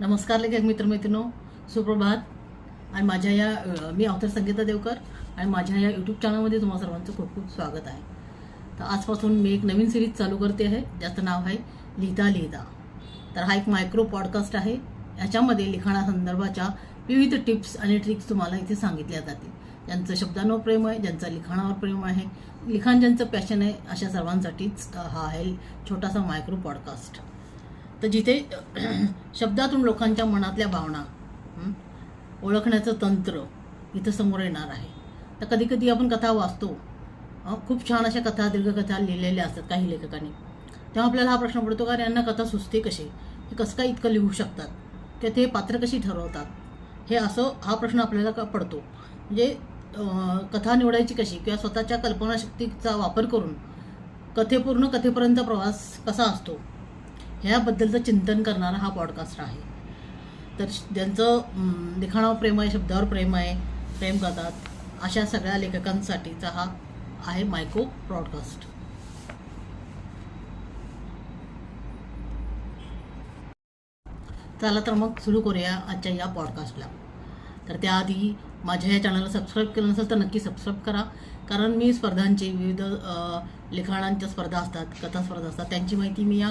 नमस्कार लेखक मित्रमैत्रिनो सुप्रभात. आणि माझ्या या मी अवतर संगीता देवकर आणि माझ्या या यूट्यूब चॅनलमध्ये तुम्हा सर्वांचं खूप खूप स्वागत आहे. तर आजपासून मी एक नवीन सिरीज चालू करते आहे ज्याचं नाव आहे लिहिता लिहिता. तर हा एक मायक्रो पॉडकास्ट आहे. याच्यामध्ये लिखाणासंदर्भाच्या विविध टिप्स आणि ट्रिक्स तुम्हाला इथे सांगितल्या जातील. ज्यांचं शब्दांवर प्रेम आहे ज्यांचं लिखाणावर प्रेम आहे लिखाण ज्यांचं पॅशन आहे अशा सर्वांसाठीच हा आहे छोटासा मायक्रो पॉडकास्ट तर जिथे शब्दातून लोकांच्या मनातल्या भावना ओळखण्याचं तंत्र इथं समोर येणार आहे. तर कधी कधी आपण कथा वाचतो खूप छान अशा कथा दीर्घकथा लिहिलेल्या असतात काही लेखकांनी. तेव्हा आपल्याला हा प्रश्न पडतो का यांना कथा सुचते कशी? हे कसं काय इतकं लिहू शकतात? किंवा ते पात्र कशी ठरवतात? हे असं हा प्रश्न आपल्याला का पडतो. म्हणजे कथा निवडायची कशी? किंवा स्वतःच्या कल्पनाशक्तीचा वापर करून कथेपूर्ण कथेपर्यंत प्रवास कसा असतो? ह्याबद्दलचं चिंतन करणारा हा पॉडकास्ट आहे. तर ज्यांचं लिखाणावर प्रेम आहे शब्दावर प्रेम आहे प्रेम करतात अशा सगळ्या लेखकांसाठीचा हा आहे मायको पॉडकास्ट चला तर मग सुरू करूया आजच्या या पॉडकास्टला तर त्याआधी माझ्या या चॅनलला सबस्क्राईब केलं नसेल तर नक्की सबस्क्राईब करा. कारण मी स्पर्धांची विविध लिखाणांच्या स्पर्धा असतात कथा स्पर्धा असतात त्यांची माहिती मी या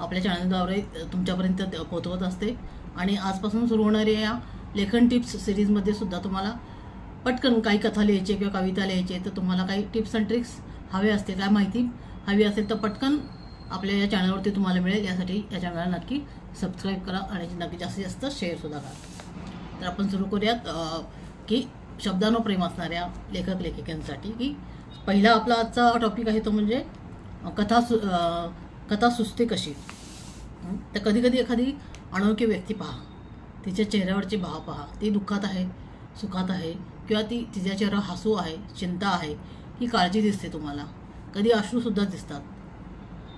आपल्या चॅनलद्वारे तुमच्यापर्यंत द- पोहोचवत असते. आणि आजपासून सुरू होणाऱ्या या लेखन टिप्स सिरीजमध्ये सुद्धा तुम्हाला पटकन काही कथा लिहायची किंवा कविता लिहायची तर तुम्हाला काही टिप्स अँड ट्रिक्स हवे असतील काय माहिती हवी असेल तर पटकन आपल्या या चॅनलवरती तुम्हाला मिळेल. यासाठी या चॅनलला नक्की सबस्क्राईब करा आणि नक्की जास्तीत जास्त शेअरसुद्धा करा. तर आपण सुरू करूयात की शब्दांवर प्रेम असणाऱ्या लेखक लेखिकांसाठी की पहिला आपला आजचा टॉपिक आहे तो म्हणजे कथा सु कथा सुचते कशी? तर कधीकधी एखादी अनोळखी व्यक्ती पहा तिच्या चेहऱ्यावरचे भाव पहा ती दुःखात आहे सुखात आहे किंवा ती तिच्या चेहऱ्यावर हसू आहे चिंता आहे ही काळजी दिसते तुम्हाला. कधी अश्रूसुद्धा दिसतात.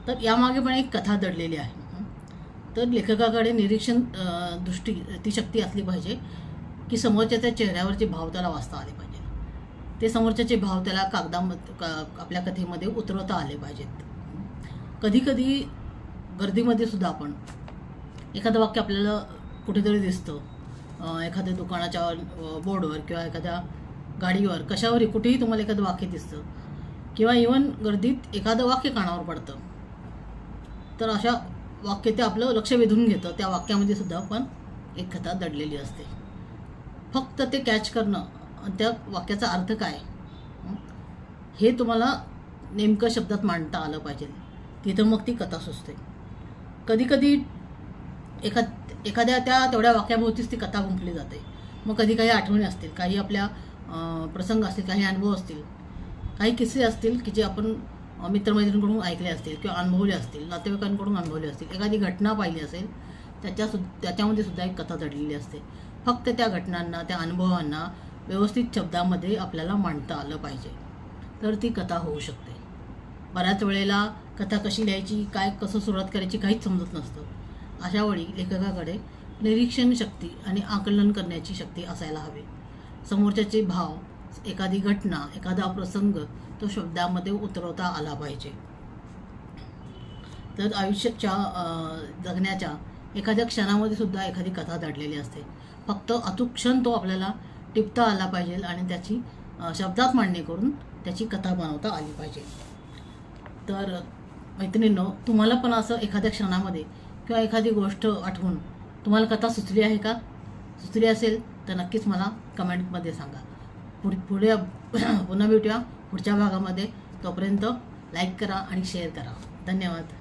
तर यामागे पण एक कथा दडलेली आहे. तर लेखकाकडे निरीक्षण दृष्टी ती शक्ती असली पाहिजे की समोरच्या त्या चेहऱ्यावरचे भाव त्याला वाचता आले पाहिजे. ते समोरच्याचे भाव त्याला कागदामध्ये का आपल्या कथेमध्ये उतरवता आले पाहिजेत. कधीकधी गर्दीमध्ये सुद्धा आपण एखादं वाक्य आपल्याला कुठेतरी दिसतं. एखाद्या दुकानाच्या बोर्डवर किंवा एखाद्या गाडीवर कशावरही कुठेही तुम्हाला एखादं वाक्य दिसतं. किंवा इवन गर्दीत एखादं वाक्य कानावर पडतं. तर अशा वाक्य ते आपलं लक्ष वेधून घेतं त्या वाक्यामध्ये सुद्धा पण एक कथा दडलेली असते. फक्त ते कॅच करणं त्या वाक्याचा अर्थ काय? हे? तुम्हाला नेमकं शब्दात मांडता आलं पाहिजे. तिथं मग ती कथा सुचते. कधीकधी एखा एखाद एखाद्या त्या तेवढ्या वाक्याभोवतीच ती कथा गुंफली जाते. मग कधी काही आठवणी असतील काही आपल्या प्रसंग असतील काही अनुभव असतील काही किस्से असतील की जे आपण मित्रमैत्रिणींकडून ऐकले असतील किंवा अनुभवले असतील नातेवाईकांकडून अनुभवले असतील एखादी घटना पाहिली असेल त्याच्या सु त्याच्यामध्ये सुद्धा एक कथा दडलेली असते. फक्त त्या घटनांना त्या अनुभवांना व्यवस्थित शब्दामध्ये आपल्याला मांडता आलं पाहिजे. तर ती कथा होऊ शकते. बऱ्याच वेळेला कथा कशी लिहायची काय कसं सुरुवात करायची काहीच समजत नसतं. अशा वेळी लेखकाकडे निरीक्षण शक्ती आणि आकलन करण्याची शक्ती असायला हवी. समोरच्याचे भाव एखादी घटना एखादा प्रसंग तो शब्दामध्ये उतरवता आला पाहिजे. तर आयुष्याच्या जगण्याच्या एखाद्या क्षणामध्ये सुद्धा एखादी कथा दडलेली असते. फक्त अचूक क्षण तो आपल्याला टिपता आला पाहिजे आणि त्याची शब्दात मांडणी करून त्याची कथा बनवता आली पाहिजे. तर मैत्रिणींनो तुम्हाला पण असं एखाद्या क्षणामध्ये किंवा एखादी गोष्ट आठवून तुम्हाला कथा सुचली आहे का? सुचली असेल तर नक्कीच मला कमेंटमध्ये सांगा. पुढे पुढे पुन्हा भेटूया पुढच्या भागामध्ये. तोपर्यंत लाईक करा आणि शेअर करा. धन्यवाद.